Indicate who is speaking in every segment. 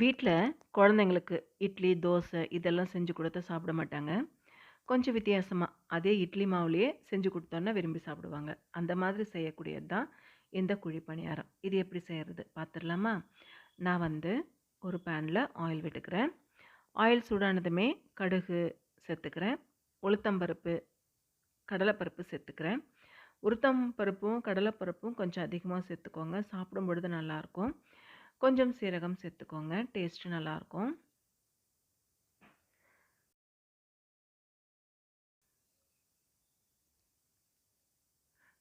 Speaker 1: வீட்டில் குழந்தைங்களுக்கு இட்லி, தோசை இதெல்லாம் செஞ்சு கொடுத்து சாப்பிட மாட்டாங்க. கொஞ்சம் வித்தியாசமாக அதே இட்லி மாவுலேயே செஞ்சு கொடுத்தோன்னா விரும்பி சாப்பிடுவாங்க. அந்த மாதிரி செய்யக்கூடியது தான் இந்த குழி பணியாரம். இது எப்படி செய்கிறது பார்த்துடலாமா நான் வந்து ஒரு பேனில் ஆயில் விட்டுக்கிறேன். ஆயில் சூடானதுமே கடுகு சேர்த்துக்கிறேன். உளுத்தம்பருப்பு கடலைப்பருப்பு சேர்த்துக்கிறேன். உளுத்தம் பருப்பும், கடலைப்பருப்பும் கொஞ்சம் அதிகமாக சேர்த்துக்கோங்க. சாப்பிடும் பொழுது நல்லாயிருக்கும். கொஞ்சம் சீரகம் சேர்த்துக்கோங்க. டேஸ்ட்டு நல்லாயிருக்கும்.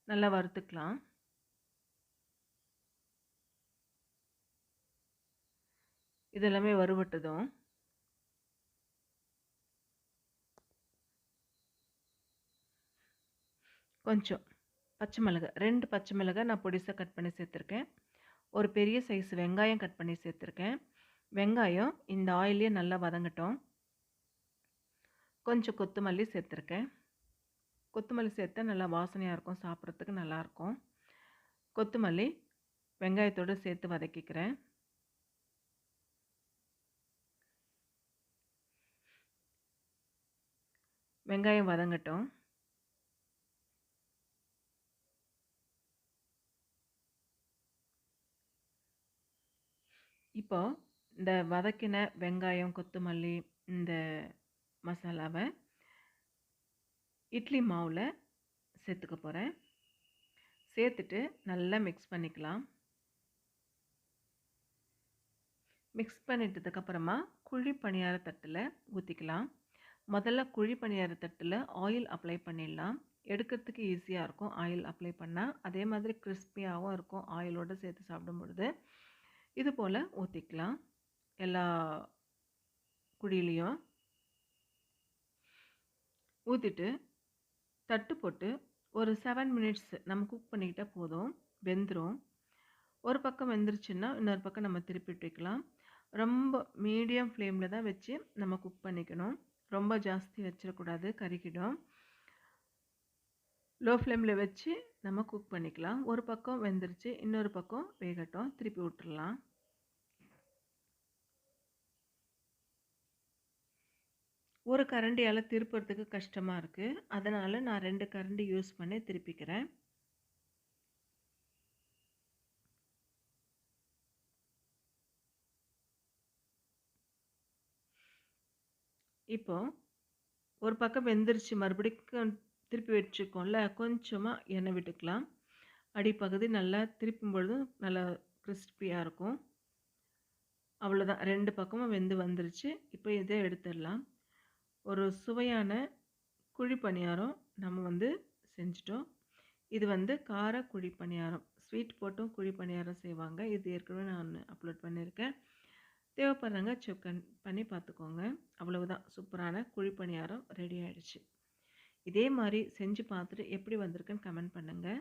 Speaker 1: நல்லா வறுத்துக்கலாம். இது எல்லாமே வறுபட்டதும் கொஞ்சம் பச்சை மிளகாய் ரெண்டு பச்சை மிளகாய் நான் பொடிசாக கட் பண்ணி சேர்த்துருக்கேன். ஒரு பெரிய சைஸ் வெங்காயம் கட் பண்ணி சேர்த்துருக்கேன். வெங்காயம் இந்த ஆயில்லயே நல்லா வதங்கட்டும். கொஞ்சம் கொத்தமல்லி சேர்த்துருக்கேன். கொத்தமல்லி சேர்த்தா நல்லா வாசனையாக இருக்கும். சாப்பிட்றதுக்கு நல்லாயிருக்கும். கொத்தமல்லி வெங்காயத்தோடு சேர்த்து வதக்கிக்கிறேன். வெங்காயம் வதங்கட்டும். இப்போ இந்த வதக்கின வெங்காயம், கொத்தமல்லி இந்த மசாலாவை இட்லி மாவில் சேர்த்துக்க போகிறேன் சேர்த்துட்டு நல்லா மிக்ஸ் பண்ணிக்கலாம். மிக்ஸ் பண்ணிட்டதுக்கப்புறமா குழி பணியார தட்டில் ஊற்றிக்கலாம் முதல்ல குழி பணியார தட்டில் ஆயில் அப்ளை பண்ணிடலாம். எடுக்கிறதுக்கு ஈஸியாக இருக்கும் ஆயில் அப்ளை பண்ணால் அதே மாதிரி கிறிஸ்பியாகவும் இருக்கும் ஆயிலோட சேர்த்து சாப்பிடும் பொழுது. இது போல் ஊற்றிக்கலாம் எல்லா குழியிலையும் ஊற்றிட்டு தட்டு போட்டு ஒரு செவன் மினிட்ஸ் நம்ம குக் பண்ணிக்கிட்டால் போதும். வெந்துரும். ஒரு பக்கம் வெந்துருச்சுன்னா, இன்னொரு பக்கம் நம்ம திருப்பி விட்டுக்கலாம். ரொம்ப மீடியம் ஃப்ளேமில் தான் வச்சு நம்ம குக் பண்ணிக்கணும். ரொம்ப ஜாஸ்தி வச்சிடக்கூடாது கருகிடும். லோ ஃப்ளேமில் வச்சு நம்ம குக் பண்ணிக்கலாம். ஒரு பக்கம் வெந்துருச்சு. இன்னொரு பக்கம் வேகட்டும். திருப்பி விட்டுடலாம் ஒரு கரண்டியால் திருப்புறதுக்கு கஷ்டமாக இருக்குது அதனால் நான் ரெண்டு கரண்டி யூஸ் பண்ணி திருப்பிக்கிறேன். இப்போ ஒரு பக்கம் வெந்துருச்சு. மறுபடிக்கும் திருப்பி வச்சுருக்கோம்ல, கொஞ்சமாக எண்ணெய் விட்டுக்கலாம். அடிப்பகுதி நல்லா திருப்பும் பொழுதும் நல்லா கிறிஸ்பியாக இருக்கும். அவ்வளோதான் ரெண்டு பக்கமும் வெந்து வந்துருச்சு. இப்போ இதை எடுத்துடலாம். ஒரு சுவையான குழி பணியாரம் நம்ம வந்து செஞ்சுட்டோம். இது வந்து கார குழி பணியாரம். ஸ்வீட் போட்டும் குழி பணியாரம் செய்வாங்க. இது ஏற்கனவே நான் அப்லோட் பண்ணியிருக்கேன். தேவைப்படுறவங்க செக் பண்ணி பார்த்துக்கோங்க. அவ்வளவுதான் சூப்பரான குழி பணியாரம் ரெடி ஆகிடுச்சு இதே மாதிரி செஞ்சு பார்த்துட்டு எப்படி வந்திருக்குன்னு கமெண்ட் பண்ணுங்கள்